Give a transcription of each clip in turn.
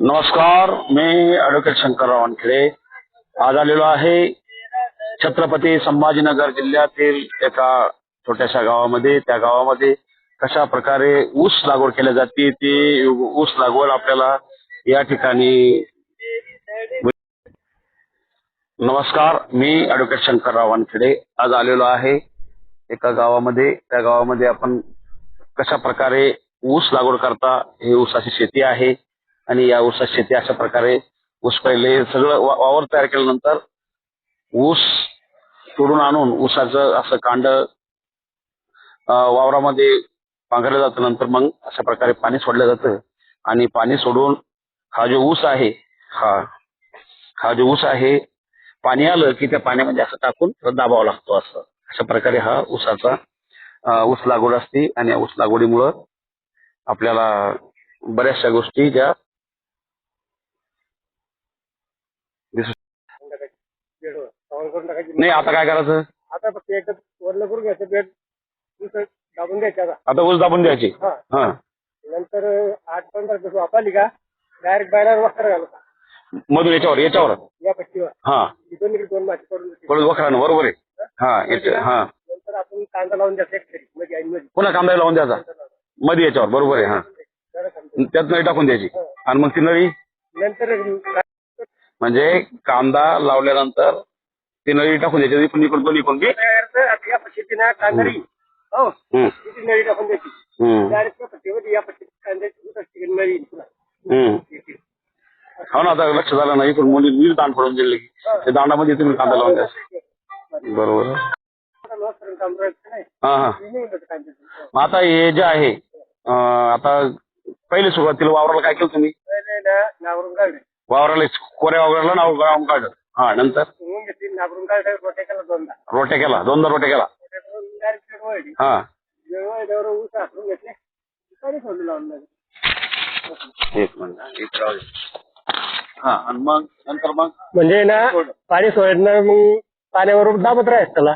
नमस्कार मी अॅडव्होकेट शंकरराव वानखेडे. आज आलेलो आहे छत्रपती संभाजीनगर जिल्ह्यातील एका छोट्याशा गावामध्ये. त्या गावामध्ये कशा प्रकारे ऊस लागवड केली जाते ती ऊस लागवड आपल्याला या ठिकाणी नमस्कार मी अॅडव्होकेट शंकरराव वानखेडे. आज आलेलो आहे एका गावामध्ये. त्या गावामध्ये आपण कशा प्रकारे ऊस लागवड करता हे ऊसाची शेती आहे. आणि या ऊसाची शेती अशा प्रकारे ऊस पहिले सगळं वा- वावर तयार केल्यानंतर ऊस तोडून आणून ऊसाचं असं कांड वावरामध्ये पांघरलं जातं. नंतर मग अशा प्रकारे पाणी सोडलं जातं. आणि पाणी सोडून हा जो ऊस आहे हा हा जो ऊस आहे पाणी आलं की त्या पाण्यामध्ये असं टाकून दाबावं लागतो असं. अशा प्रकारे हा ऊसाचा ऊस लागवड असते. आणि ऊस लागवडीमुळं आपल्याला बऱ्याचशा गोष्टी ज्या दिसू नाही आता काय करायचं? आता फक्त एकदा वरलं करून घ्यायचं दुसरं दाबून द्यायचं आता. आता ऊस दाबून द्यायची हा. हा. नंतर आठ पंधरा दिवस वापरली का डायरेक्ट बायला वखर घालता मधून याच्यावर याच्यावर? या पट्टीवर. हा. इकडे दोन माती पडून देते. परत वखरानं बरोबर आहे. हा याच्या हा. नंतर आपण कांदा लावून द्यायचा एक तरी मध्ये पुन्हा कांदा लावून द्यायचा मध्ये याच्यावर बरोबर आहे हा. जरा. त्यात नळी टाकून द्यायची. आणि मग ती नळी? नंतर म्हणजे कांदा लावल्यानंतर ती नळी टाकून द्यायची इकडून इकडून दोन्ही इकडून बी. या पट्टीना कांदारी. हो. हम्म, नळी टाकून द्यायची. हम्म, डायरेक्ट त्या पट्टीमध्ये या पट्टीत कांद्याची उतरची नळी पुन्हा. हम्म. हो ना आता लक्ष झालं नाही इकडून मुली वीज दांड पडून दिले की. त्या दांडामध्ये तुम्ही कांदा लावून द्यायचा बरोबर. आता loss करून काम करायचं नाही. हा हा. नाही कांद्याचं. मग आता हे जे आहे अं, आता पहिले सुरुवातीला वावराला काय केलं तुम्ही? पहिले ना नावरून काढले. वावराला कोऱ्या वावराला नाव गावून काढलं. हा नंतर? दोनदा. रोट्या केला दोनदा रोट्या केला. डायरेक्ट वळली हा. वेळेवर ऊस आखरून घेतले. तरी सोडलं लावून लागले एक मिनिट. एक राहू दे. हा आणि मग नंतर मग? म्हणजे ना पाणी सोडणं मग पाण्यावर दाबत राहायचं त्याला.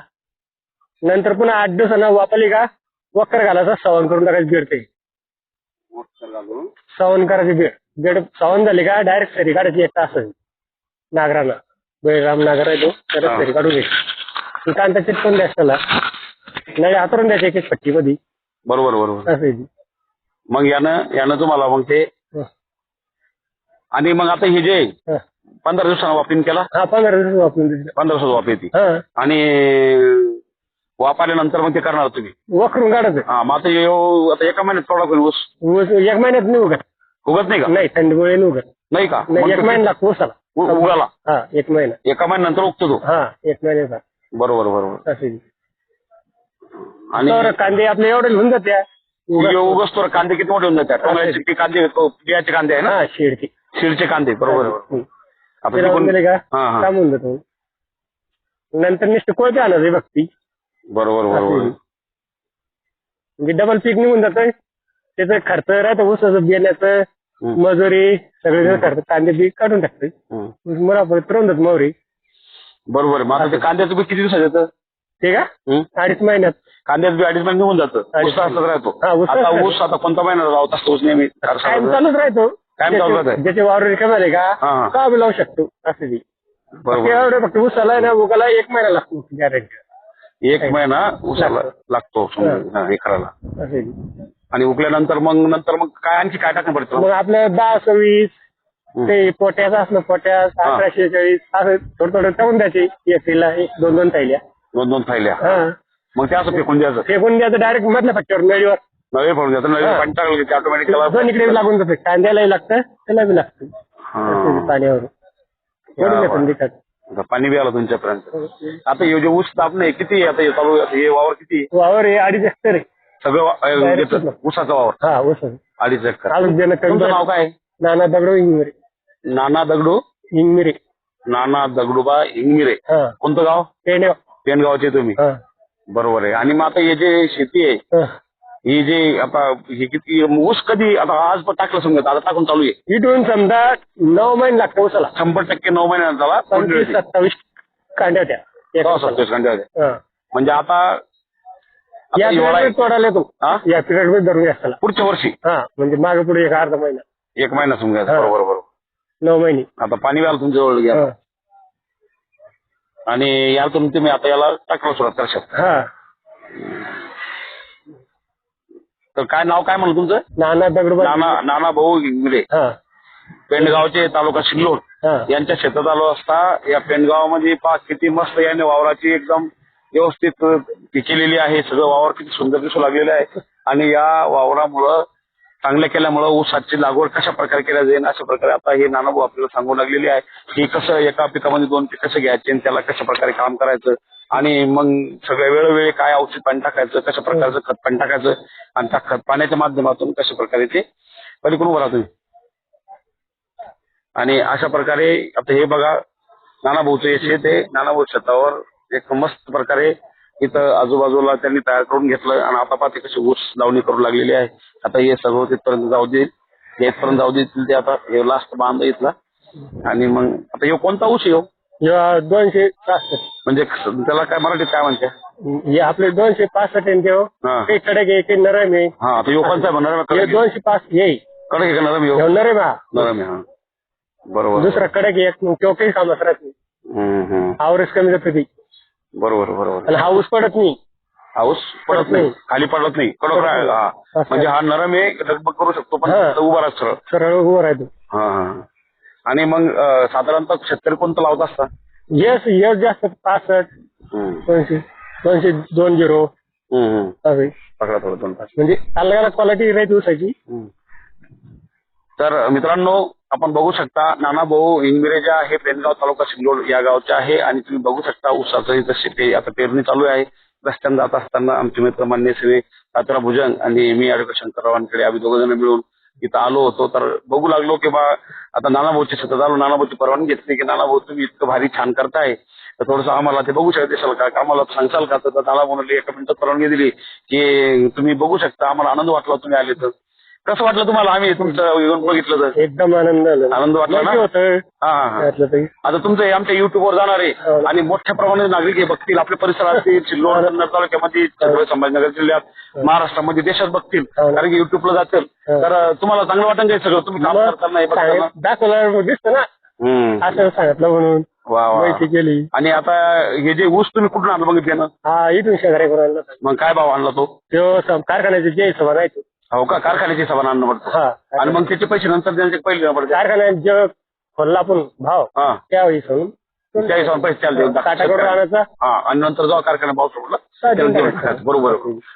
नंतर पुन्हा आठ दिवसानं वापरली का वक्कर घालायचा सवण करून टाकायची बेड ते. सवण करायची बेड. बेड सवण झाली का डायरेक्ट सरी काढायची एक तास नागरानं. बैराम नागर आहे तो. हा. सरी काढून घ्यायची कांदा चिटकून द्यायचं त्याला. नाही हातरून द्यायची एक एक पट्टी मध्ये बरोबर बरोबर. असं आहे ती. मग यानं यानं तुम्हाला मग ते हं. आणि मग आता हे जे हं. पंधरा दिवसानं वापरीन केला? हा पंधरा दिवस वापरून दिली पंधरा दिवसात वापरी ती. हा. आणि वापरल्यानंतर मग ते करणार तुम्ही? वखरून काढायचं हा मग आता आता एका महिन्यात होईल ऊस? ऊस एक महिन्यात नाही उगत. उगत नाही का? नाही थंडीमुळे नाही उगत. नाही का? नाही एक महिना लागतो ऊसाला. उ- उगाला? हा एक महिना. एका महिन्यानंतर उगतो तो? हा एक महिन्याचा. बरोबर बरोबर. आहे. आणि कांदे आपले एवढे होऊन जात्या. उगस तर कांदे किती मोठे होऊन जातात? पीक कांदे तो बियाचे कांदे आहे ना? हा शेडची शिरचे कांदे बरोबर. ते का? हा हा. काम होऊन जातो. नंतर नुसतं कोणते आणायचं बघती बरोबर बरोबर म्हणजे डबल पीक निघून जातोय. त्याचा खर्च राहतो ऊसाचं बियाण्याचं. मजुरी सगळे खर्च कांदे पीक काढून हम्म. मला जात मौरी बरोबर. मग आता ते कांद्याचं बी किती दिवसात येतं? ते का? अडीच महिन्यात. कांद्याचं बी अडीच महिने निघून जातं. ऊस राहतो. ऊस आता ऊस आता कोणता महिना लावत असतो ऊस नेहमी? चालूच राहतो. कायम चालू राहतंय. ज्याचे वावर रिकामे हा. का का बी लावू शकतो. असं ती बरोबर फक्त ऊसाला ना उगाला एक महिना लागतो गॅरंटी एक महिना ऊसाला लागतो हा. आणि उकल्यानंतर मग नंतर मग काय आणखी काय टाकणं पडतं? मग आपलं दहा सव्वीस. ते पोट्याचं असलं पोट्यास हा. अठराशे चाळीस असं थोडं थोडं टाकून द्यायचे. एसीला एक दोन दोन थैल्या दोन दोन थैल्या हा. मग ते असं फेकून द्यायचं. फेकून द्यायचं डायरेक्ट मधल्या पट्ट्यावर नळीवर. नवे पडून द्यायचं. नवे हा. पाणी टाकलं की दोन्हीकडे बी लागून जातं. कांद्यालाही लागतं त्याला बी लागतं. असं पाण्यावर पाणी बी आलं तुमच्यापर्यंत. आता हे जे ऊस आहे, किती आहे आता हे? चालू? हे वावर किती आहे? वावर हे अडीच एकर आहे. सगळं Direct याचं, ऊसाचा वावर. हा अडीच एकर तुमचं नाव काय? आहे? नाना दगडो इंगमिरे. नाना दगडू? इंगमिरे. नाना दगडूबा इंगमिरे. हा. कोणतं गाव? पेंडेव पेनगावचे तुम्ही. हा. बरोबर आहे. आणि मग आता हे जे शेती आहे हा. ही जे आता हे किती ऊस कधी आता आज पण टाकलं समजा आता टाकून चालू आहे. इथून समजा नऊ महिने लागतो ऊसाला. शंभर टक्के नऊ महिन्यात झाला पंचवीस सत्तावीस कांड्या होत्या. एका. सत्तावीस घंटे हा. म्हणजे आता आता या पिरियड येतो. हा? या पिरियडमध्ये धरून घ्या त्याला पुढच्या वर्षी? हा म्हणजे मागे पुढे एक अर्धा महिना. एक महिना समजायचा हा. बरोबर बरोबर. नऊ महिने. आता पाणी व्याल तुमच्या जवळ घ्या. आणि याला तुम्ही तुम्ही आता याला टाकलं सुरुवात करू शकता हा. तर काय नाव काय म्हणलं तुमचं? नाना दगडूबाई. नाना नाना भाऊ इंगळे हा. पेंडगावचे तालुका सिल्लोड हा. यांच्या शेतात आलो असता या पेंडगावामध्ये पहा किती मस्त याने वावराची एकदम व्यवस्थित पिकेलेली आहे सगळं वावर किती सुंदर दिसू लागलेलं आहे. आणि या वावरामुळं चांगल्या केल्यामुळं ऊसाची लागवड कशा प्रकारे केल्या जाईल अशा प्रकारे आता हे नानाभाऊ आपल्याला सांगू लागलेली आहे की कसं एका पिकामध्ये दोन पीक कसं घ्यायचे आणि त्याला कशा प्रकारे काम करायचं आणि मग सगळ्या वेळोवेळी काय औषध पाणी टाकायचं कशा प्रकारचं खत पाणी टाकायचं आणि त्या खत पाण्याच्या माध्यमातून कशा प्रकारे ते पलीकडून उभं तुम्ही आणि अशा प्रकारे आता हे बघा नानाभाऊचं हे शेत आहे नानाभाऊ शेतावर एक मस्त प्रकारे इथं आजूबाजूला त्यांनी तयार करून घेतलं आणि आता पाहते कशी ऊस लावणी करू लागलेली आहे. आता हे सगळं तिथपर्यंत जाऊ देईल इथपर्यंत जाऊ देतील ते आता हे लास्ट बांध इथला. आणि मग आता हे कोणता ऊस? ह्यो दोनशे म्हणजे त्याला काय मराठीत काय म्हणते? हे आपले दोनशे पासष्ट कडक आहे काही नरम आहे. हा कोणता आहे? दोनशे पाच येईल कडक आहे का नरम? ह्यो नरम हा. नरम आहे हा. बरोबर. दुसरा कडक एक मग तो काही कामात राहत. आवरेज कमी जातं ती. बरोबर बरोबर. आणि हा ऊस पडत नाही. पाऊस पडत नाही. खाली पडत नाही. कडक राहील हा. म्हणजे हा नरम आहे लगबग करू शकतो पण हा. उभा राहत सरळ. सरळ उभं राहतो. हा हा. आणि मग अं, साधारणतः शेतकरी कोणतं लावत असता यस यस जास्त. पासष्ट हम्म. दोनशे दोनशे दोन झिरो. हम्म, हम्म. असं. पकडा थोडं दोन पाच. म्हणजे अलग अलग क्वालिटी राहते ऊसाची. हम्म. तर मित्रांनो आपण बघू शकता नाना भाऊ इंगमिरेजा आहे पेनगाव तालुका सिल्लोड या गावचे आहे आणि तुम्ही बघू शकता ऊसाचं इथं ते आता पेरणी चालू आहे. रस्त्याने जात असताना आमचे मित्र मान्य श्री तात्रा भुजंग आणि मी ॲडव्होकेट शंकररावांकडे आम्ही दोघ जण मिळून इथं आलो होतो. तर बघू लागलो की बा आता नाना भाऊच्या शेतात आलो नाना भाऊची परवानगी घेतली की नाना भाऊ तुम्ही इतकं भारी छान करताय. तर थोडस आम्हाला ते बघू शकता का? का आम्हाला सांगशाल का? तर नाना भाऊने एका मिनिटात परवानगी दिली की तुम्ही बघू शकता. आम्हाला आनंद वाटला तुम्ही आले तर. कसं वाटलं तुम्हाला? आम्ही तुमचं येऊन बघितलं तर. एकदम आनंद झाला आनंद वाटला ना? होतं. हा हा. हा त्यातलं आता तुमचं हे आमच्या युट्यूबवर जाणार आहे. हो. आणि मोठ्या प्रमाणात नागरिक हे बघतील. आपल्या परिसरातील सिल्लोड कन्नड तालुक्यामध्ये छत्रपती संभाजीनगर जिल्ह्यात महाराष्ट्रामध्ये देशात बघतील. हो. कारण की युट्यूबला जातील. हो. तर अं, तुम्हाला चांगलं वाटेल काय सगळं? तुम्ही काम मग करताना हे बघताना? दिसतं ना? हम्म. असं सांगितलं म्हणून. वा वा. माहिती केली. आणि आता हे जे ऊस तुम्ही कुठून आणलं मग त्यानं हा इथून शेजारी मग काय भाव आणला तो? तो सम- कारखान्याचे जे सभा नाही तो. हो का? कारखान्याची सभा आणणं पडतं. हा. आणि मग त्याचे पैसे नंतर द्यायचे पहिले देणं पडते. कारखान्यात जे खोलला आपण भाव हा. त्यावेळी सांगून त्या हिशोबाने पैसे त्याला देऊन टाका. आणायचा. हा. आणि नंतर जेव्हा कारखाना भाव सोडला हा, त्याला देऊन देऊन टाकायचं. टाकायचं. बरोबर.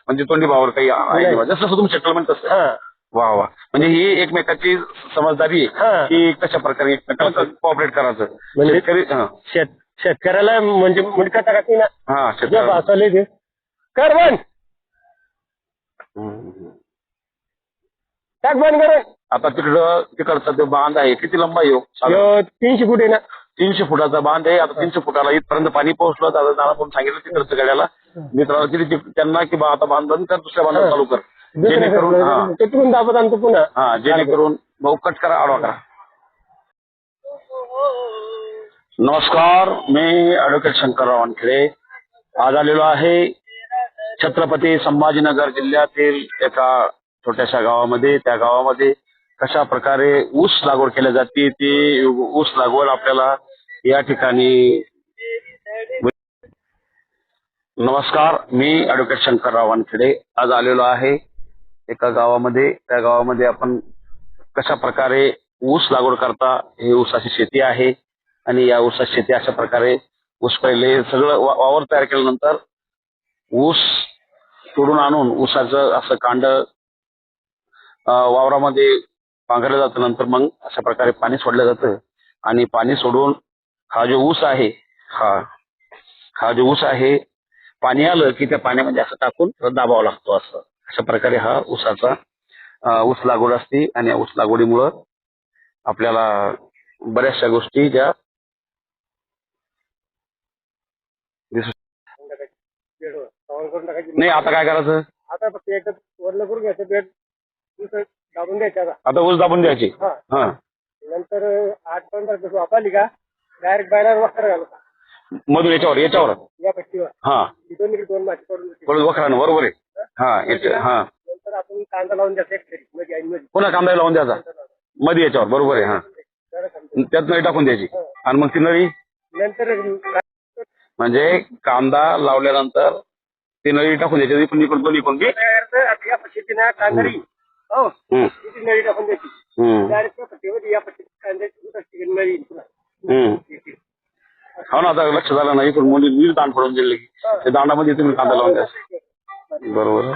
म्हणजे तोंडी भावावर काही आहे नाही. जसं तुमचं सेटलमेंट तसं. हा. वा वा. म्हणजे ही एकमेकाची समजदारी आहे. हा. की कशा प्रकारे कॉपरेट करायचं. म्हणजे- शेतकरी हा. शेत शेतकऱ्याला म्हणजे मुंडका टाकत नाही ना. हा जे शेतकरी भाव ते कर टाक बंद करून आता तिकडं तिकडचा तो बांध आहे किती लंबा? साधारण ह्यो तीनशे फूट आहे ना. तीनशे फुटाचा बांध आहे. आता तीनशे फुटाला इथपर्यंत पाणी पोहोचलं दादा दादा पण सांगितलं तिकडचं गाड्याला. मित्राला किती ते- त्यांना की बा आता बांध बंद कर दुसऱ्या बांधात हा. चालू कर. जेणेकरून हा. शेतकऱ्याला तिकडून दाबत आणतो पुन्हा. हा जेणेकरून भाऊ कट करा आडवा करा. नमस्कार मी ॲडव्होकेट शंकरराव वानखेडे. आज आलेलो आहे छत्रपती संभाजीनगर जिल्ह्यातील एका छोट्याशा गावामध्ये त्या गावामध्ये कशा प्रकारे ऊस लागवड केल्या जाते ती ऊस लागवड आपल्याला या ठिकाणी नमस्कार मी ॲडव्होकेट शंकरराव वानखेडे. आज आलेलो आहे एका गावामध्ये. त्या गावामध्ये आपण कशा प्रकारे ऊस लागवड करता हे ऊसाची शेती आहे. आणि या ऊसाची शेती अशा प्रकारे ऊस पहिले सगळं वा- वावर तयार केल्यानंतर ऊस तोडून आणून ऊसाचं असं कांड वावरामध्ये पांघरलं जातं नंतर मग अशा प्रकारे पाणी सोडलं जातं. आणि पाणी सोडून हा जो ऊस आहे हा हा जो ऊस आहे पाणी आलं की त्या पाण्यामध्ये असं टाकून दाबावा लागतो असं. अशा प्रकारे हा ऊसाचा ऊस लागवड असते. आणि ऊस लागवडीमुळं आपल्याला बऱ्याचशा गोष्टी ज्या नाही आता काय करायचं? आता एकदा वरलं करून घ्यायचं. बेड दाबून द्यायचं आता. आता ऊस दाबून द्यायची हा. हा. नंतर आठ पंधरा दिवस वापरली का? डायरेक्ट बायला वखर घालू मधून याच्यावर याच्यावर. या पट्टीवर. हा. तिथून इकडे दोन माती पडून वखरानं बरोबर आहे. हा याच्या हा. नंतर आपण कांदा लावून द्यायचा एक तरी मध्ये आणि मध्ये पुन्हा कांदा लावून द्यायचा. मध्ये याच्यावर बरोबर आहे हा. जरा समजा त्यात नळी टाकून द्यायची. आणि मग ती नळी? नंतर म्हणजे कांदा लावल्यानंतर ती नळी टाकून द्यायची. इकडून इकडून दोन्ही बी. आता या पद्धतीनं कांदरी हो. हम्म, किती नळी टाकून द्यायची हम्म, डायरेक्ट त्या पट्टीमध्ये या पट्टीत कांद्याची उतरती की नळी येईल पुन्हा. हम्म. हो. ना आता लक्ष झालं ना इकडून मुली नील दांड पडून की त्या दांडामध्ये तुम्ही कांदा लावून द्या. बरोबर.